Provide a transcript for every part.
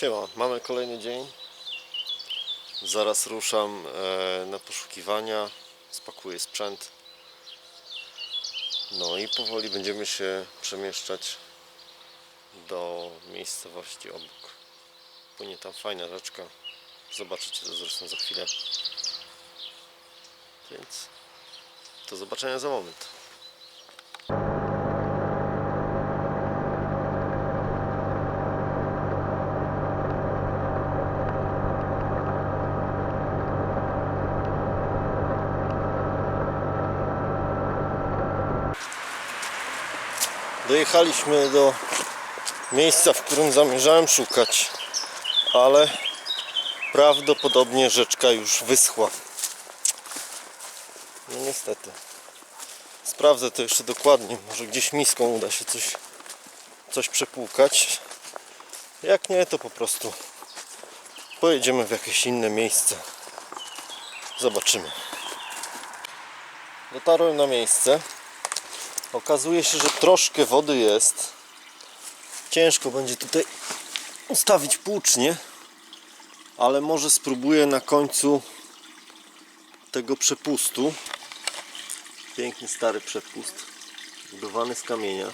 Siema, mamy kolejny dzień. Zaraz ruszam e, na poszukiwania, spakuję sprzęt. No i powoli będziemy się przemieszczać do miejscowości obok. Płynie tam fajna rzeczka. Zobaczycie to zresztą za chwilę. Więc do zobaczenia za moment. Dojechaliśmy do miejsca, w którym zamierzałem szukać, ale prawdopodobnie rzeczka już wyschła. No niestety. Sprawdzę to jeszcze dokładnie. Może gdzieś miską uda się coś, coś przepłukać. Jak nie, to po prostu pojedziemy w jakieś inne miejsce. Zobaczymy. Dotarłem na miejsce. Okazuje się, że troszkę wody jest. Ciężko będzie tutaj ustawić płucznie, ale może spróbuję na końcu tego przepustu. Piękny stary przepust, budowany z kamienia.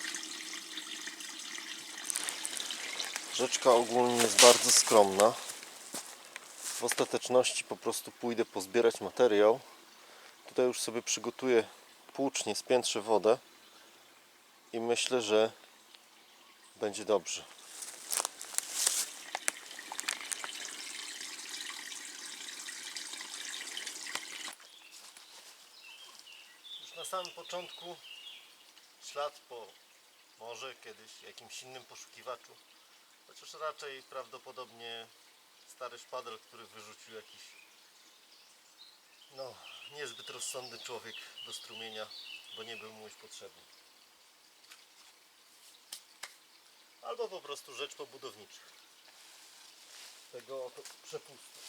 Rzeczka ogólnie jest bardzo skromna. W ostateczności po prostu pójdę pozbierać materiał. Tutaj już sobie przygotuję płucznie, spiętrzę wodę i myślę, że będzie dobrze. Już na samym początku ślad po może kiedyś jakimś innym poszukiwaczu, chociaż raczej prawdopodobnie stary szpadel, który wyrzucił jakiś no, niezbyt rozsądny człowiek do strumienia, bo nie był mu już potrzebny. Albo po prostu rzecz pobudownicza. Tego przepustu.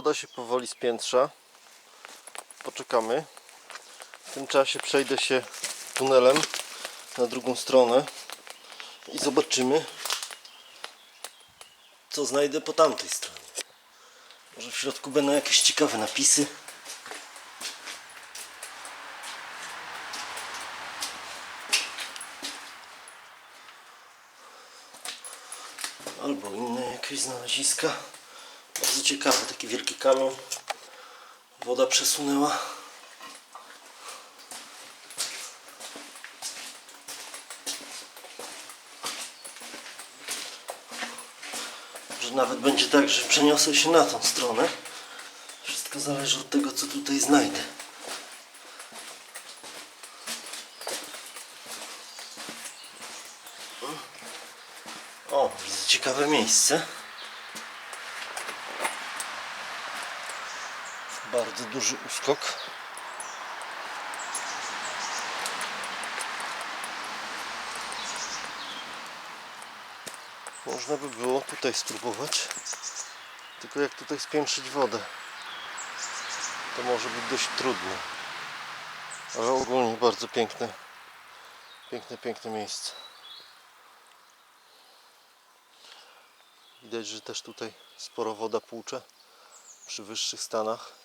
Woda się powoli spiętrza. Poczekamy. W tym czasie przejdę się tunelem na drugą stronę i zobaczymy, co znajdę po tamtej stronie. Może w środku będą jakieś ciekawe napisy. Albo inne jakieś znaleziska. Bardzo ciekawe, taki wielki kamień. Woda przesunęła. Że nawet będzie tak, że przeniosę się na tą stronę. Wszystko zależy od tego, co tutaj znajdę. O, ciekawe miejsce. Bardzo duży uskok. Można by było tutaj spróbować. Tylko jak tutaj spiętrzyć wodę, to może być dość trudne. Ale ogólnie bardzo piękne, piękne, piękne miejsce. Widać, że też tutaj sporo woda płucze przy wyższych stanach.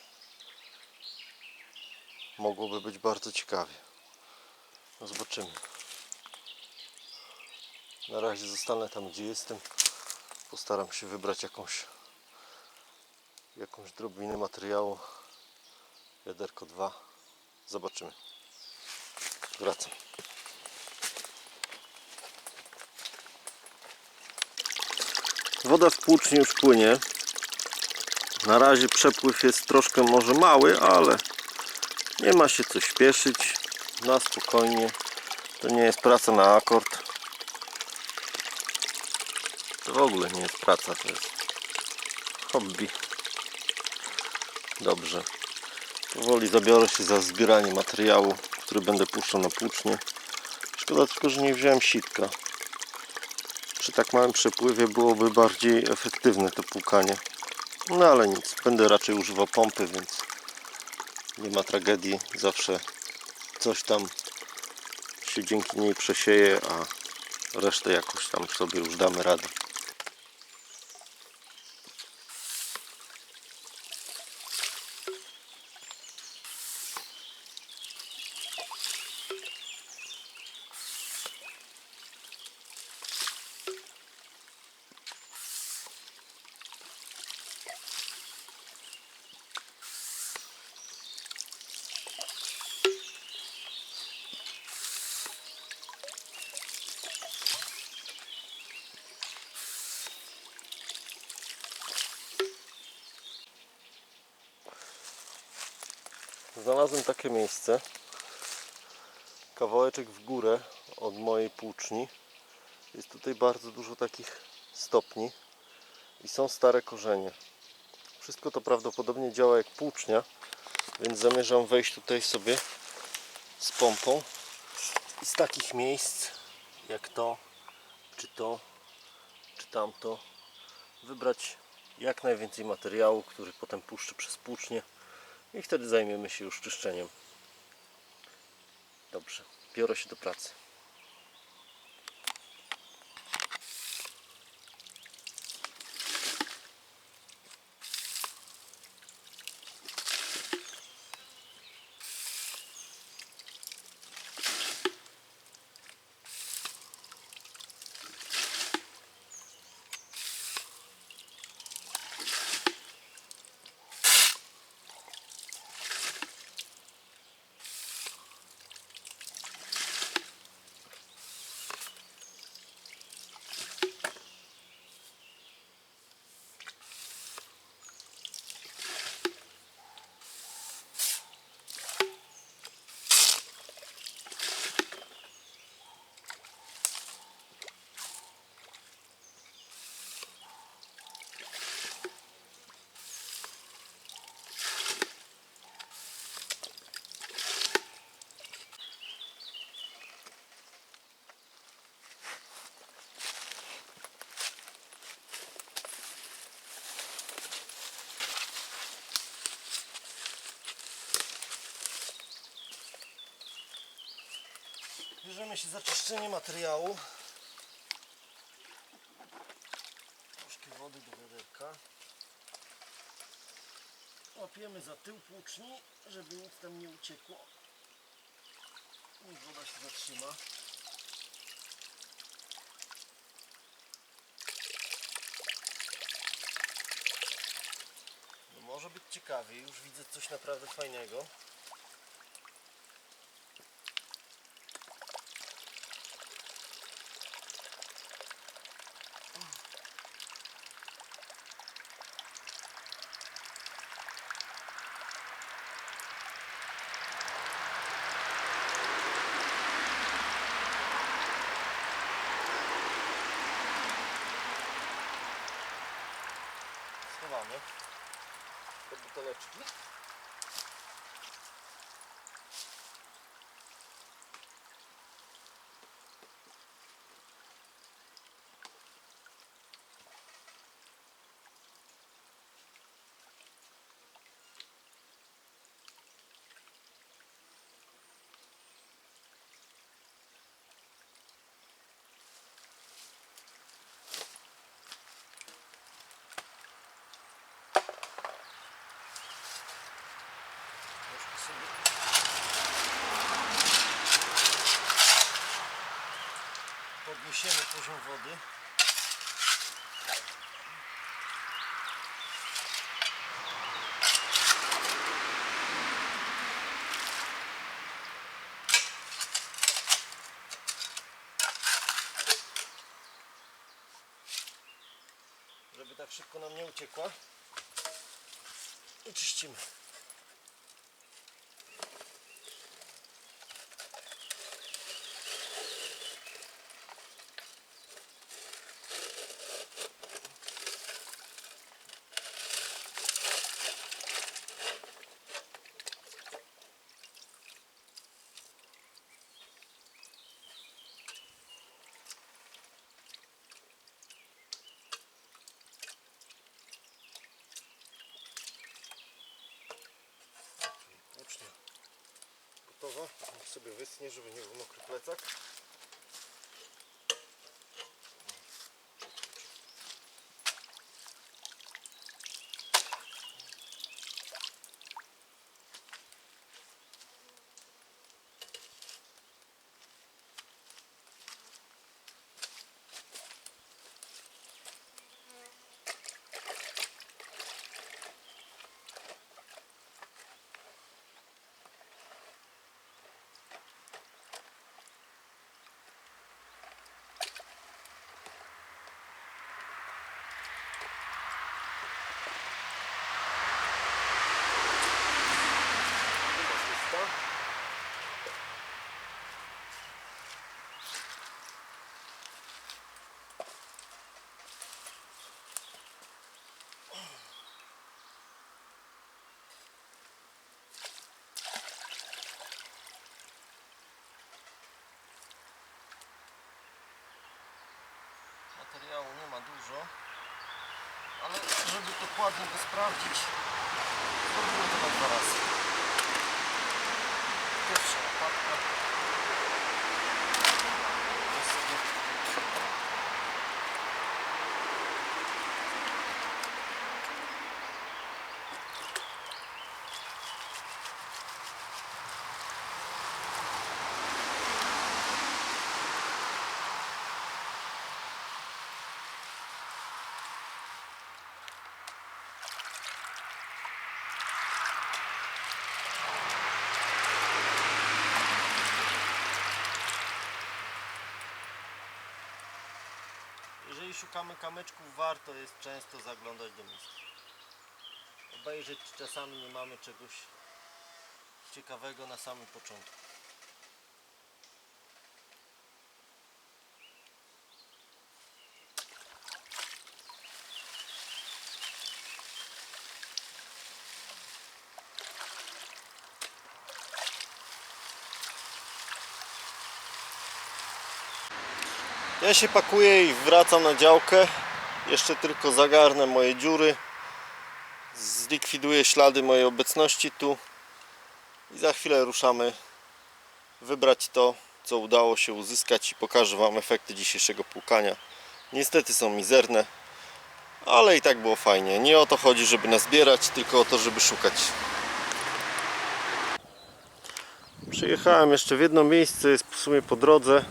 Mogłoby być bardzo ciekawie. No zobaczymy. Na razie zostanę tam, gdzie jestem. Postaram się wybrać jakąś jakąś drobinę materiału. Wiaderko 2. Zobaczymy. Wracam. Woda w płuczni już płynie. Na razie przepływ jest troszkę może mały, ale nie ma się co śpieszyć. Na spokojnie. To nie jest praca na akord. To w ogóle nie jest praca, to jest hobby. Dobrze. Powoli zabiorę się za zbieranie materiału, który będę puszczał na płucznie. Szkoda tylko, że nie wziąłem sitka. Przy tak małym przepływie byłoby bardziej efektywne to płukanie. No ale nic, będę raczej używał pompy, więc nie ma tragedii. Zawsze coś tam się dzięki niej przesieje, a resztę jakoś tam sobie już damy radę. Znalazłem takie miejsce. Kawałeczek w górę od mojej płuczni. Jest tutaj bardzo dużo takich stopni i są stare korzenie. Wszystko to prawdopodobnie działa jak płucznia, więc zamierzam wejść tutaj sobie z pompą i z takich miejsc jak to, czy to, czy tamto wybrać jak najwięcej materiału, który potem puszczę przez płucznię i wtedy zajmiemy się już czyszczeniem. Dobrze, biorę się do pracy. Bierzemy się za czyszczenie materiału. Troszkę wody do wiaderka. Łapiemy za tył płuczni, żeby nic tam nie uciekło. Niech woda się zatrzyma. No może być ciekawie, już widzę coś naprawdę fajnego. Wlewamy do buteleczki. Troszkę sobie podniesiemy poziom wody. Żeby tak szybko nam nie uciekła. I czyścimy. Sobie wysnie, żeby nie był mokry plecak. Chyba czysta. Materiału nie ma dużo, ale żeby dokładnie go sprawdzić, zrobimy to na dwa razy. Pierwsza łopatka. Szukamy kamyczków, warto jest często zaglądać do miejsca. Obejrzeć, czy czasami nie mamy czegoś ciekawego na samym początku. Ja się pakuję i wracam na działkę. Jeszcze tylko zagarnę moje dziury. Zlikwiduję ślady mojej obecności tu. I za chwilę ruszamy wybrać to, co udało się uzyskać i pokażę Wam efekty dzisiejszego płukania. Niestety są mizerne, ale i tak było fajnie. Nie o to chodzi, żeby nazbierać, tylko o to, żeby szukać. Przyjechałem jeszcze w jedno miejsce, jest w sumie po drodze.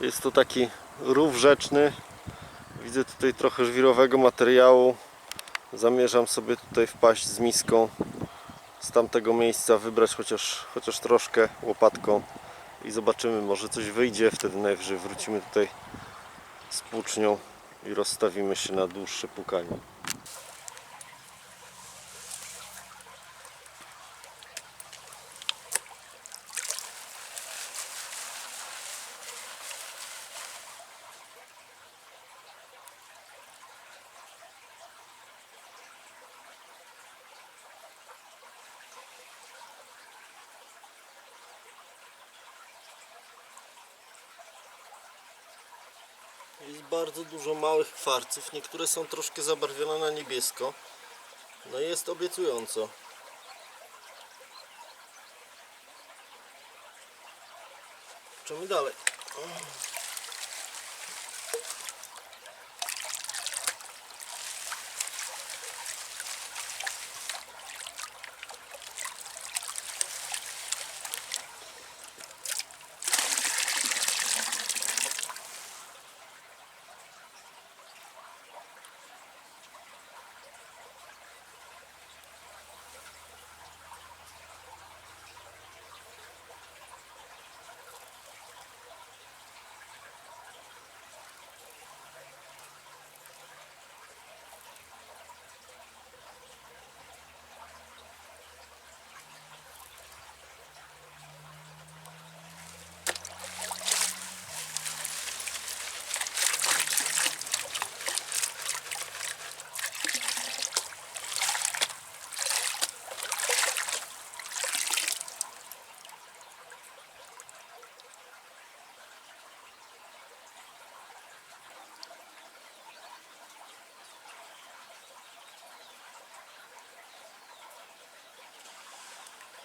Jest to taki rów rzeczny. Widzę tutaj trochę żwirowego materiału. Zamierzam sobie tutaj wpaść z miską z tamtego miejsca, wybrać chociaż, chociaż troszkę łopatką i zobaczymy, może coś wyjdzie. Wtedy najwyżej wrócimy tutaj z płucznią i rozstawimy się na dłuższe pukanie. Jest bardzo dużo małych kwarców. Niektóre są troszkę zabarwione na niebiesko. No jest obiecująco. Idziemy dalej.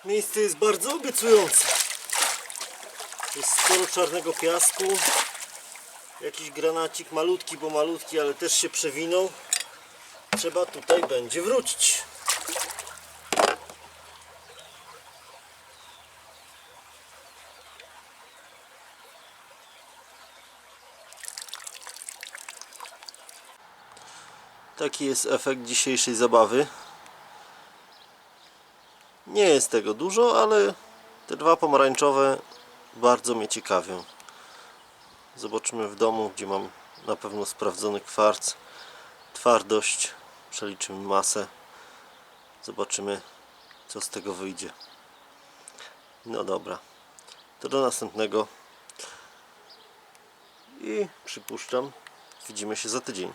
Miejsce jest bardzo obiecujące. Jest sporo czarnego piasku. Jakiś granacik malutki, bo malutki, ale też się przewinął. Trzeba tutaj będzie wrócić. Taki jest efekt dzisiejszej zabawy. Nie jest tego dużo, ale te dwa pomarańczowe bardzo mnie ciekawią. Zobaczymy w domu, gdzie mam na pewno sprawdzony kwarc. Twardość, przeliczymy masę. Zobaczymy, co z tego wyjdzie. No dobra, to do następnego. I przypuszczam, widzimy się za tydzień.